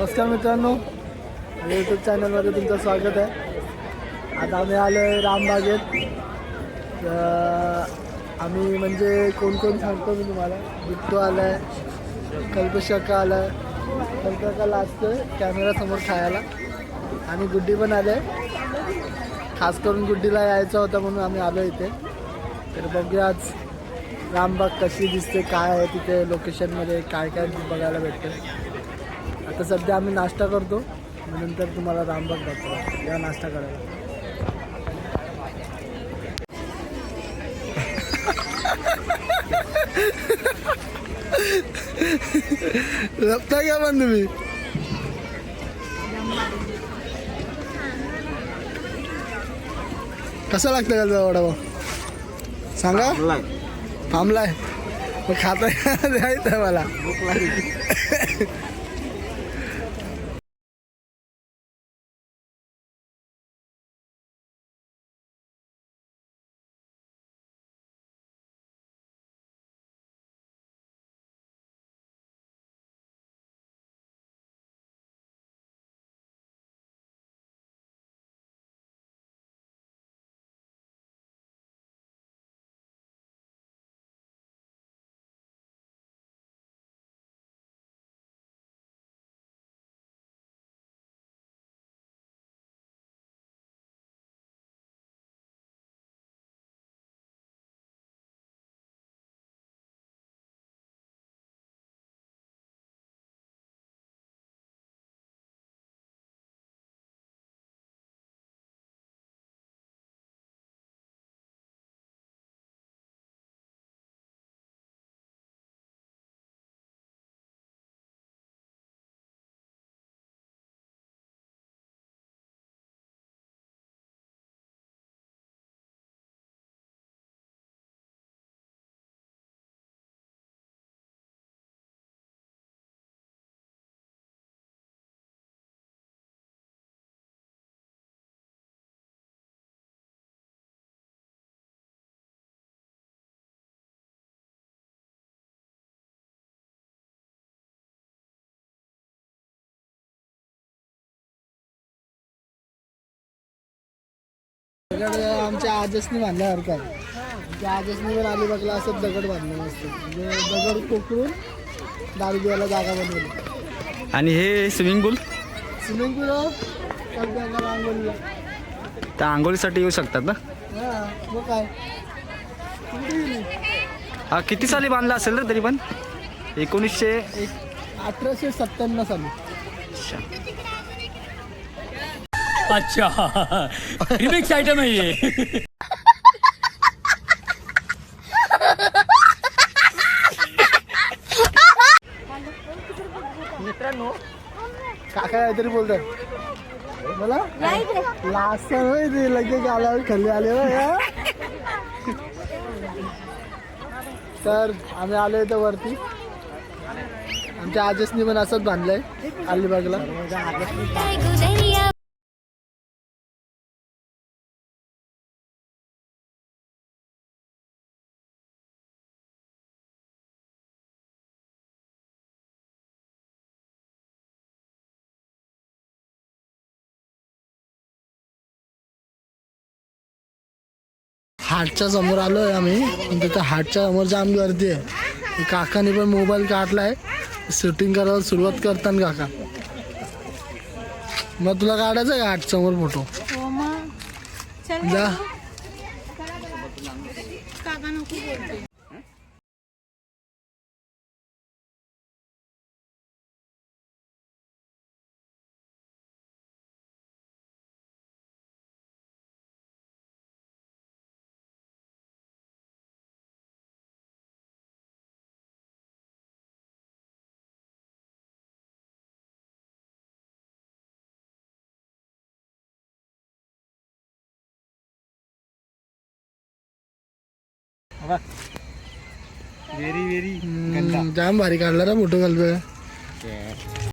नमस्कार मित्रांनो यूट्यूब चॅनलमध्ये तुमचं स्वागत आहे. आता आम्ही आलो आहे रामबागेत. तर आम्ही म्हणजे कोण कोण सांगतो मी तुम्हाला? बिट्टू आला आहे कल्पशका आला आहे कल्पकाला असतो कॅमेरासमोर खायला आणि गुड्डी पण आले. खास करून गुड्डीला यायचा होता म्हणून आम्ही आलो इथे. तर बघूया आज रामबाग कशी दिसते काय आहे तिथे लोकेशनमध्ये काय काय बघायला भेटतं आता सध्या आम्ही नाश्ता करतो. नंतर तुम्हाला रामबाग दाखवतो. या नाश्ता करायला. लपता का पण तुम्ही. कसा लागतं का तुझा वडापाव सांगा. थांबलाय. मग खाता द्यायचं मला. दगड आमच्या आजसनी बांधल्यासारखं आहे त्या आजसनी वर अलिबागला असं दगड बांधलं असतं. म्हणजे दगड कोकरून दारू द्यायला जागा बनवली. आणि हे स्विमिंग पूल? स्विमिंग पूल रांगोलीला त्या आंघोळीसाठी येऊ शकतात ना? हा मग काय? गेली? हा किती साली बांधला असेल रे तरी पण? एकोणीसशे एक अठराशे सत्त्याण्णव साली. अच्छा. रिमिक्स आइटम है. ये मित्रांनो काका काहीतरी बोलतात मला? लास्ट ते लगेच आल्यावर खाली आले हा. तर आम्ही आलो इथं वरती. आमच्या आजसनी पण असंच बांधलंय अलिबागला. हाटच्या समोर आलोय आम्ही. पण तिथं हाटच्या समोर जाम गर्दी आहे. काकाने पण मोबाईल काढलाय शूटिंग करायला सुरुवात करताना काका. मग तुला काढायचं का हाट समोर फोटो? हो जा. काका नको बोलते हम्म, जाम भारी काढला रे फोटो घालतोय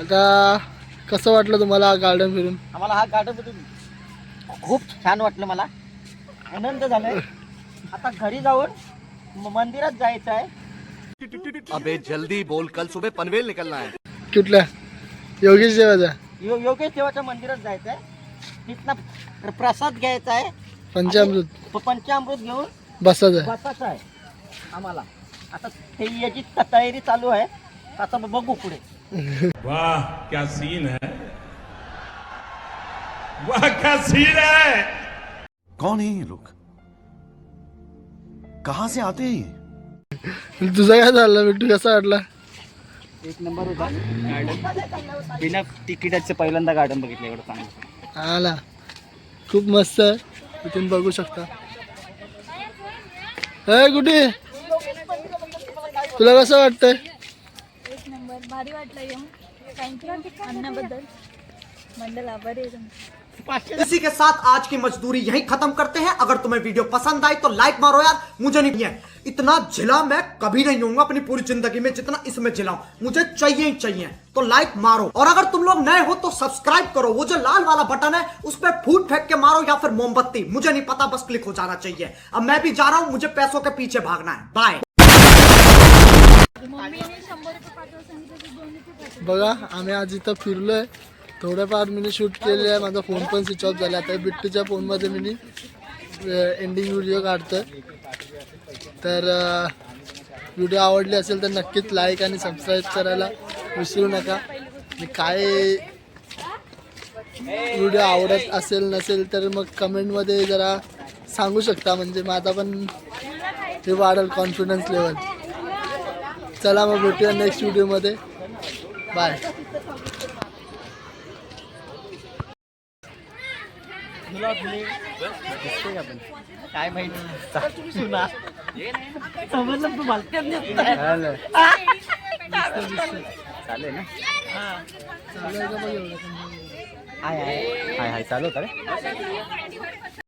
आता कसं वाटलं तुम्हाला गार्डन फिरून? आम्हाला हा गार्डन बघून खूप छान वाटलं मला. आनंद झालाय. आता घरी जाऊन म- मंदिरात जायचं आहे. अबे जल्दी बोल. कल सुबह पनवेल निकलना है. कुठल्या? योगेश देवाचा यो- योगेश देवाच्या मंदिरात जायचं आहे. तिथनं प्र- प्रसाद घ्यायचा आहे. पंचामृत. प- पंचामृत घेऊन बसाचा बसायचं आहे. आम्हाला. आता ते याची त- तयारी चालू आहे. आता ब- बघू पुढे. वाह क्या सीन है? वाह क्या सीन है? कौन है ये लोग? कहाँ से आते हैं ये? तुझा काय झालं बिट्टू कसा वाटला एक नंबर होता गार्डन बिना तिकिटाचं पहिल्यांदा गार्डन बघितलं एवढं चांगलं. आला. खूप मस्त आहे. इथून बघू शकता. अय कुठे? तुला कसं वाटतंय? भारी वाटलं अन्नाबद्दल. मंडल आभारी तुमचं. इसी के साथ आज की मजदूरी यही खत्म करते हैं। अगर तुम्हें वीडियो पसंद आई तो लाइक मारो यार। मुझे नहीं है। इतना झिला मैं कभी नहीं होऊँगा अपनी पूरी ज़िंदगी में जितना इसमें झिलाऊं। मुझे चाहिए ही चाहिए। तो लाइक मारो। और अगर तुम लोग नए हो तो सब्सक्राइब करो। वो जो लाल वाला बटन है, उस पर फूट फेंक के मारो या फिर मोमबत्ती। मुझे नहीं पता, बस क्लिक हो जाना चाहिए। अब मैं भी जा रहा हूँ, मुझे पैसों के पीछे भागना है। बाय बघा आम्ही आज इथं फिरलोय. थोडंफार मी शूट केले आहे. माझा फोन पण स्विच ऑफ झाला. आता बिट्टूच्या फोनमध्ये मी एंडिंग व्हिडिओ काढतोय. तर व्हिडिओ आवडले असेल तर नक्कीच लाईक आणि सबस्क्राईब करायला विसरू नका. काय व्हिडिओ आवडत असेल नसेल तर मग कमेंटमध्ये जरा सांगू शकता. म्हणजे माझा पण हे वाढेल कॉन्फिडन्स लेवल चला मग भेटूया नेक्स्ट व्हिडिओमध्ये बाय काय माहिती? सुना. समजलं तू भलत्यात नेत नाही. चालेल ना? हाय हाय. हाय हाय. चालू होता रे.